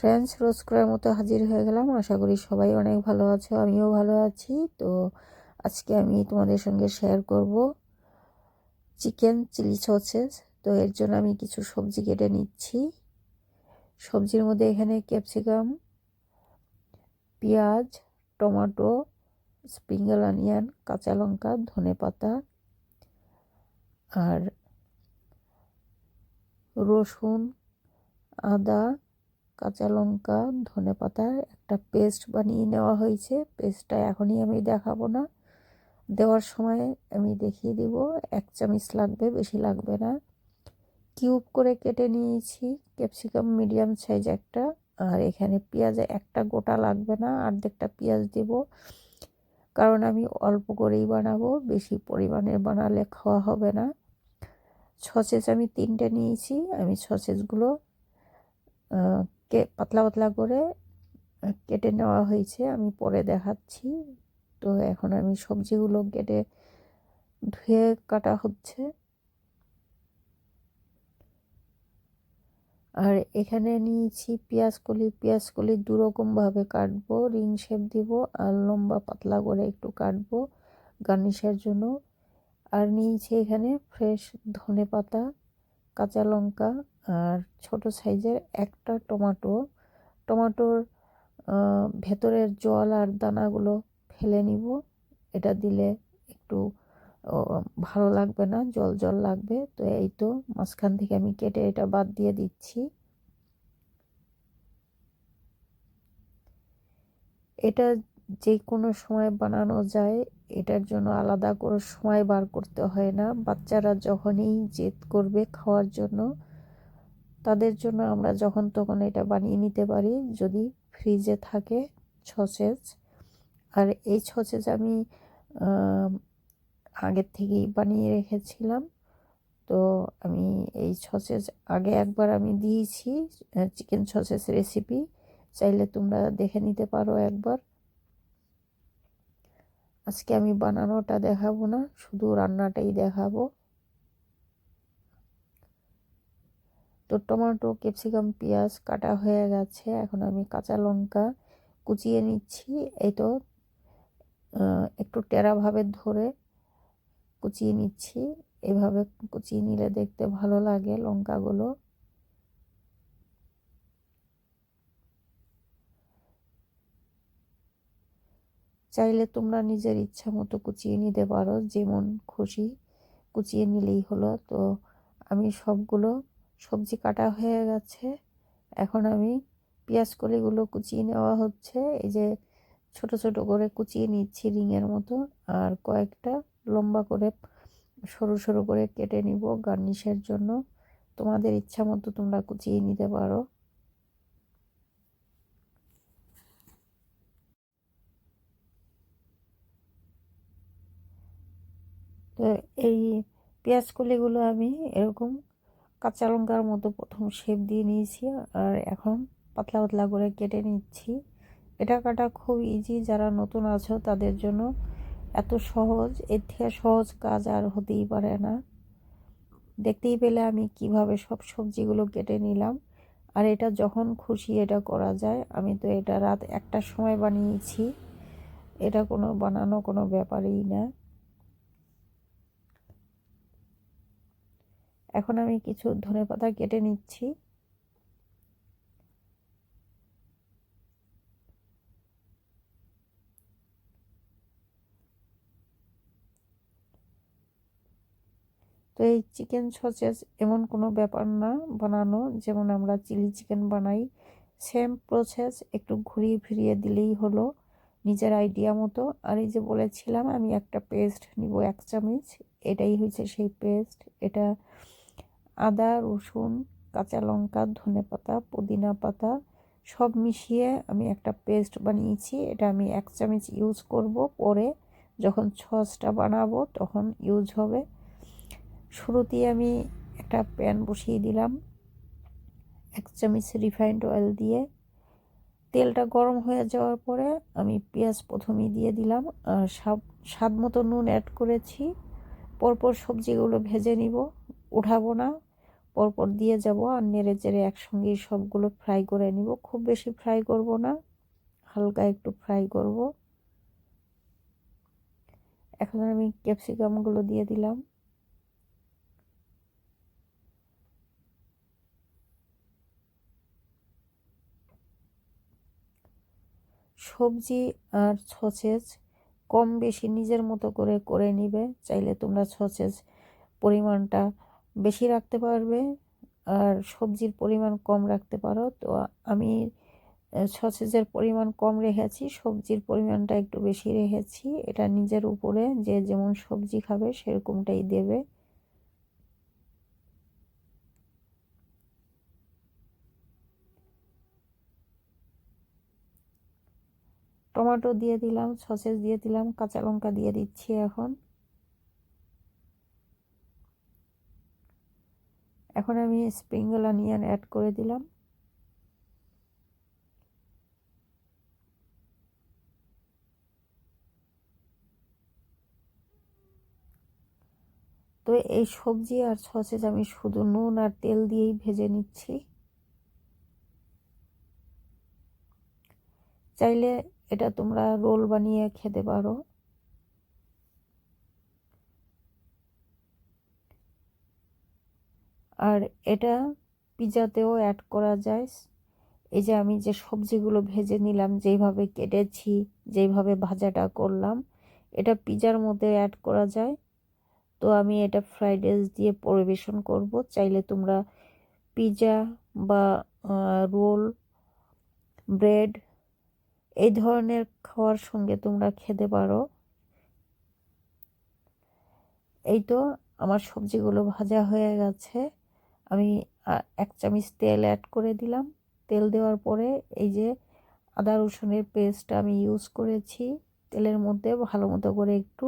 Friends রোজ করার মতো হাজির হয়ে গেলাম। আশা করি সবাই অনেক ভালো আছো, আমিও ভালো আছি। তো আজকে আমি তোমাদের সঙ্গে শেয়ার করব চিকেন চিলি সসেস তো এর জন্য আমি কিছু সবজি কেটে নিচ্ছি। সবজির মধ্যে এখানে ক্যাপসিকাম পেঁয়াজ, টমেটো স্প্রিঙ্গল অনিয়ন কাঁচা লঙ্কা, ধনে পাতা আর রসুন, আদা কাঁচা লঙ্কা, ধনে পাতার একটা পেস্ট বানিয়ে নেওয়া হয়েছে। পেস্টটা এখনই আমি দেখাবো না। দেওয়ার সময় আমি দেখিয়ে দিব। এক চামচ লাগবে, বেশি লাগবে না। কিউব করে কেটে নিয়েছি। ক্যাপসিকাম মিডিয়াম সাইজ একটা। আর এখানে পেঁয়াজ একটা গোটা লাগবে না। অর্ধেকটা পেঁয়াজ দিব। কারণ আমি অল্প করেই বানাবো। বেশি পরিমাণে বানালে খাওয়া হবে না। সসেজ আমি তিনটে নিয়েছি। আমি সসেজগুলো পাতলা পাতলা করে কেটে নেওয়া হয়েছে। আমি পরে দেখাচ্ছি। তো এখন আমি সবজিগুলো কেটে ধুয়ে কাটা হচ্ছে। আর এখানে নিয়েছি পেঁয়াজ কলি পেঁয়াজ কলি দুরকমভাবে কাটবো। রিং শেপ দিব আর লম্বা, পাতলা করে একটু কাটবো গার্নিশের জন্য। আর নিয়েছি এখানে ফ্রেশ ধনে পাতা কাঁচা লঙ্কা আর ছোট সাইজের একটা টমাটো। টমাটোর ভেতরের জল আর দানাগুলো ফেলে নিব। এটা দিলে একটু ভালো লাগবে না, জল জল লাগবে। তো এই তো মাঝখান থেকে আমি কেটে এটা বাদ দিয়ে দিচ্ছি। এটা যে কোনো সময় বানানো যায়। এটার জন্য আলাদা করে সময় বার করতে হয় না। বাচ্চারা যখনই জেদ করবে খাওয়ার জন্য, তাদের জন্য আমরা যখন তখন এটা বানিয়ে নিতে পারি। যদি ফ্রিজে থাকে ছসেজ আর এই ছসেজ আমি আগের থেকেই বানিয়ে রেখেছিলাম। তো আমি এই ছসেজ আগে একবার আমি দিয়েছি চিকেন ছসেজ রেসিপি। চাইলে তোমরা দেখে নিতে পারো একবার। আজকে আমি বানানোটা দেখাবো না, শুধু রান্নাটাই দেখাবো। তো টমেটো, ক্যাপসিকাম, পেঁয়াজ কাটা হয়ে গেছে, এখন আমি কাঁচা লঙ্কা কুচিয়ে নিচ্ছি। এই তো একটু টেরাভাবে ধরে কুচিয়ে নিচ্ছি। এভাবে কুচিয়ে নিলে দেখতে ভালো লাগে লঙ্কাগুলো। চাইলে তোমরা নিজের ইচ্ছা মতো কুচিয়ে নিতে পারো, যেমন খুশি কুচিয়ে নিলেই হলো। তো আমি সবগুলো, সবজি কাটা হয়ে গেছে। এখন আমি পেঁয়াজ কলিগুলো কুচিয়ে নেওয়া হচ্ছে। এই যে ছোট ছোট করে কুচিয়ে নিচ্ছি রিংয়ের মতো। আর কয়েকটা লম্বা করে সরু সরু করে কেটে নিব গার্নিশের জন্য। তোমাদের ইচ্ছা মতো তোমরা কুচিয়ে নিতে পারো। তো এই পেঁয়াজ কলিগুলো আমি এরকম কাঁচা লঙ্কার মতো প্রথম শেপ দিয়ে নিয়েছি আর এখন পাতলা পাতলা করে কেটে নিচ্ছি। এটা কাটা খুব ইজি যারা নতুন আছো তাদের জন্য এত সহজ, এর থেকে সহজ কাজ আর হতেই পারে না। দেখতেই পেলে আমি কীভাবে সব সবজিগুলো কেটে নিলাম। আর এটা যখন খুশি এটা করা যায়। আমি তো এটা রাত একটার সময় বানিয়েছি। এটা কোনো বানানো কোনো ব্যাপারই না। এখন আমি কিছু ধনে পাতা কেটে নিচ্ছি। তো এই চিকেন সসেস এমন কোনো ব্যাপার না বানানো, যেমন আমরা চিলি চিকেন বানাই। সেম প্রসেস, একটু ঘুরিয়ে ফিরিয়ে দিলেই হলো নিজের আইডিয়া মতো। আর এই যে বলেছিলাম, আমি একটা পেস্ট নিব, এক চামচ। এটাই হয়েছে সেই পেস্ট। এটা আদা, রসুন, কাঁচা লঙ্কা, ধনে পাতা, পুদিনা পাতা সব মিশিয়ে আমি একটা পেস্ট বানিয়েছি। এটা আমি এক চামচ ইউজ করব। পরে যখন সসটা বানাবো তখন ইউজ হবে। শুরুতেই আমি একটা প্যান বসিয়ে দিলাম। এক চামচ রিফাইন্ড অয়েল দিয়ে। তেলটা গরম হয়ে যাওয়ার পরে আমি পেঁয়াজ প্রথমেই দিয়ে দিলাম। আর স্বাদ মতো নুন অ্যাড করেছি। পরপর সবজিগুলো ভেজে নিব। উঠাবো না। পরপর দিয়ে যাব আর নেড়ে চেড়ে একসঙ্গেই সবগুলো ফ্রাই করে নিব। খুব বেশি ফ্রাই করব না, হালকা একটু ফ্রাই করব। এখন আমি ক্যাপসিকামগুলো দিয়ে দিলাম। সবজি আর সসেজ কম বেশি নিজের মতো করে করে নিবে, চাইলে তোমরা সসেজ পরিমাণটা বেশি রাখতে পারবে আর সবজির পরিমাণ কম রাখতে পারো। তো আমি সসেজের পরিমাণ কম রেখেছি, সবজির পরিমাণটা একটু বেশি রেখেছি। এটা নিজের উপরে যে যেমন সবজি খাবে সেরকমটাই দেবে। টমেটো দিয়ে দিলাম, সসেজ দিয়ে দিলাম, কাঁচা লঙ্কা দিয়ে দিচ্ছি এখন। এখন আমি স্প্রিঙ্গল অনিয়ন অ্যাড করে দিলাম। তো এই সবজি আর সসেজ আমি শুধু নুন আর তেল দিয়েই ভেজে নিচ্ছি। চাইলে এটা তোমরা রোল বানিয়ে খেতে পারো। আর এটা পিজাতেও অ্যাড করা যায়। এই যে আমি যে সবজিগুলো ভেজে নিলাম, যেইভাবে কেটেছি, যেইভাবে ভাজাটা করলাম, এটা পিজার মধ্যে অ্যাড করা যায়। তো আমি এটা ফ্রাইড রাইস দিয়ে পরিবেশন করব। চাইলে তোমরা পিজা বা রোল ব্রেড এই ধরনের খাওয়ার সঙ্গে তোমরা খেতে পারো। এই তো আমার সবজিগুলো ভাজা হয়ে গেছে। আমি এক চামচ তেল অ্যাড করে দিলাম। তেল দেওয়ার পরে এই যে আদা রসুনের পেস্ট আমি ইউজ করেছি। তেলের মধ্যে ভালো মতো করে একটু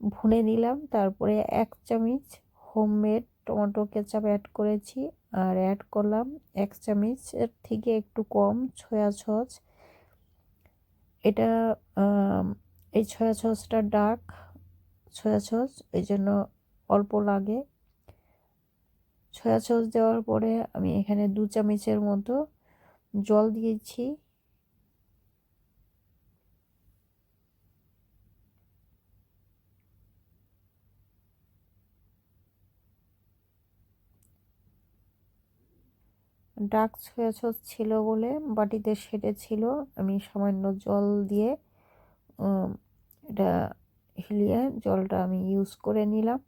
ভুনে নিলাম। তারপরে এক চামচ হোমমেড টমেটো কেচাপ অ্যাড করেছি আর অ্যাড করলাম এক চামচের থেকে একটু কম সয়া সস এটা এই সয়া সসটা ডার্ক সয়া সস এই জন্য অল্প লাগে। সয়া সস দেওয়ার পরে আমি এখানে দু চামচের মতো জল দিয়েছি। ডার্ক সয়া সস ছিল বলে বাটিতে সেটে ছিল। আমি সামান্য জল দিয়ে এটা হিলিয়ে জলটা আমি ইউজ করে নিলাম।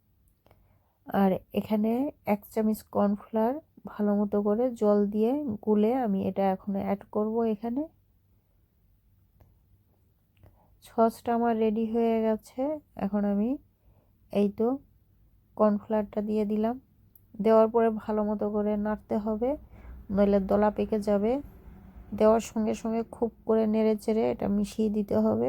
আর এখানে এক চামচ কর্নফ্লাওয়ার ভালো মতো করে জল দিয়ে গুলে আমি এটা এখন অ্যাড করব এখানে। সসটা আমার রেডি হয়ে গেছে। এখন আমি এই তো কর্নফ্লাওয়ারটা দিয়ে দিলাম। দেওয়ার পরে ভালো মতো করে নাড়তে হবে, নইলে দলা পেকে যাবে। দেওয়ার সঙ্গে সঙ্গে খুব করে নেড়ে চেড়ে এটা মিশিয়ে দিতে হবে।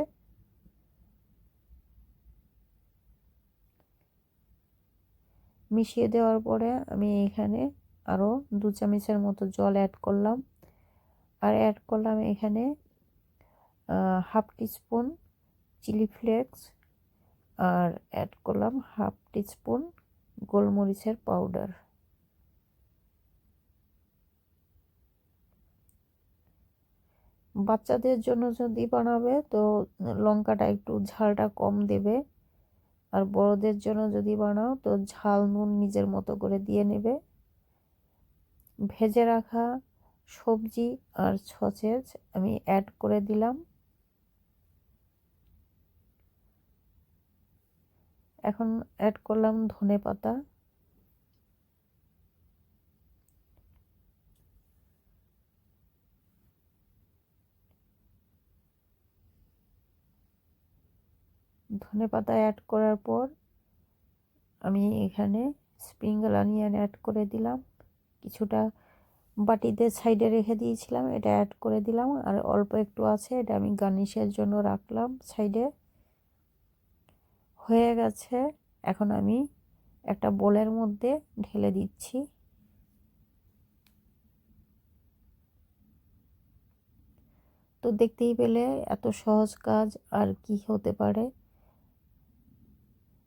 মিশিয়ে দেওয়ার পরে আমি এখানে আরও দু চামচের মতো জল অ্যাড করলাম। আর অ্যাড করলাম এখানে হাফ টিস্পুন চিলি ফ্লেক্স আর অ্যাড করলাম হাফ টিস্পুন গোলমরিচের পাউডার বাচ্চাদের জন্য যদি বানাবে তো লঙ্কাটা একটু ঝালটা কম দেবে। আর বড়দের জন্য যদি বানাও, তো ঝাল নুন নিজের মতো করে দিয়ে নেবে। ভেজে রাখা সবজি আর সসেজ আমি অ্যাড করে দিলাম। এখন অ্যাড করলাম ধনে পাতা ধনে পাতা অ্যাড করার পর আমি এখানে স্প্রিঙ্গল অনিয়ন অ্যাড করে দিলাম। কিছুটা বাটিতে সাইডে রেখে দিয়েছিলাম, এটা অ্যাড করে দিলাম। আর অল্প একটু আছে, এটা আমি গার্নিশের জন্য রাখলাম সাইডে হয়ে গেছে, এখন আমি একটা বোলের মধ্যে ঢেলে দিচ্ছি। তো দেখতেই পেলে এত সহজ কাজ আর কি হতে পারে।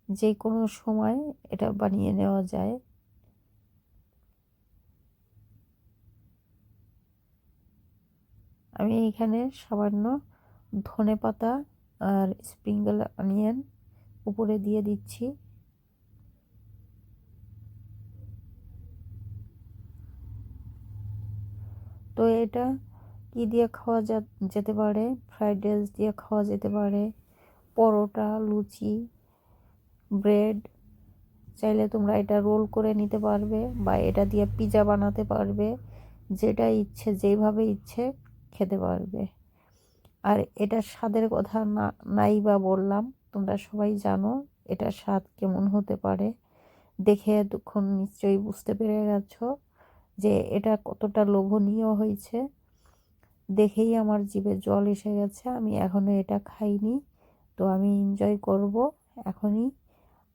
যে কোনো সময় এটা বানিয়ে নেওয়া যায়। আমি এখানে সামান্য ধনে পাতা আর স্প্রিঙ্গল অনিয়ন উপরে দিয়ে দিচ্ছি। তো এটা কি দিয়ে খাওয়া যেতে পারে? ফ্রাইড রাইস দিয়ে খাওয়া যেতে পারে। পরোটা, লুচি ব্রেড, চাইলে তোমরা এটা রোল করে নিতে পারবে বা এটা দিয়ে পিজা বানাতে পারবে, যেটা ইচ্ছে যেইভাবে ইচ্ছে খেতে পারবে। আর এটার স্বাদের কথা না নাই বা বললাম, তোমরা সবাই জানো এটার স্বাদ কেমন হতে পারে। দেখে এতক্ষণ নিশ্চয়ই বুঝতে পেরে গেছো যে এটা কতটা লোভনীয় হয়েছে। দেখেই আমার জিভে জল এসে গেছে, আমি এখনও এটা খাইনি, তো আমি এনজয় করব এখনই।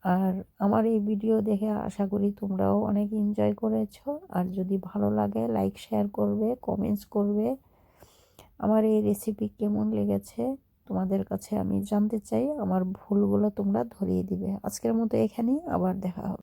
আর আমার এই ভিডিও দেখে আশা করি তোমরাও অনেক এনজয় করেছ। আর যদি ভালো লাগে লাইক শেয়ার করবে কমেন্টস করবে। আমার এই রেসিপি কেমন লেগেছে তোমাদের কাছে আমি জানতে চাই। আমার ভুলগুলো তোমরা ধরিয়ে দিবে। আজকের মতো এখানেই আবার দেখা হবে।